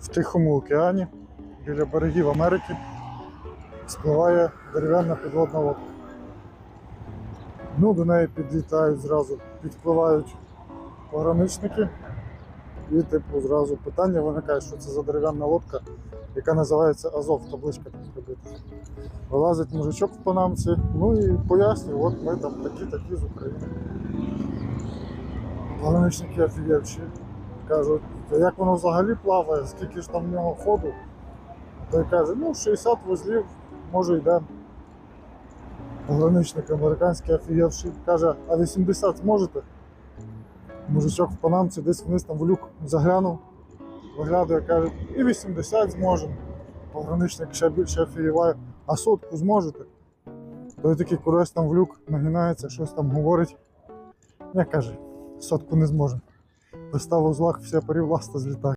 в Тихому океані біля берегів Америки спливає дерев'яна підводна лодка. Ну, до неї підлітають зразу, підпливають пограничники. І, типу, зразу питання виникає, що це за дерев'яна лодка, яка називається Азов, табличка там прибита. Вилазить мужичок в панамці, ну і пояснює, от ми там такі-такі з України. Пограничники офігівші. Кажуть, «Та як воно взагалі плаває, скільки ж там в нього ходу. Той каже, ну 60 вузлів, може йде. Пограничник американський офігівший каже, а 80 зможете? Мужичок в панамці десь вниз там в люк заглянув, виглядає, каже, і 80 зможемо. Пограничник ще більше офігіває, а сотку зможете? Той такий кудись там в люк нагинається, щось там говорить. Я каже, сотку не зможемо. Пристав у злах вся парівласта злітає.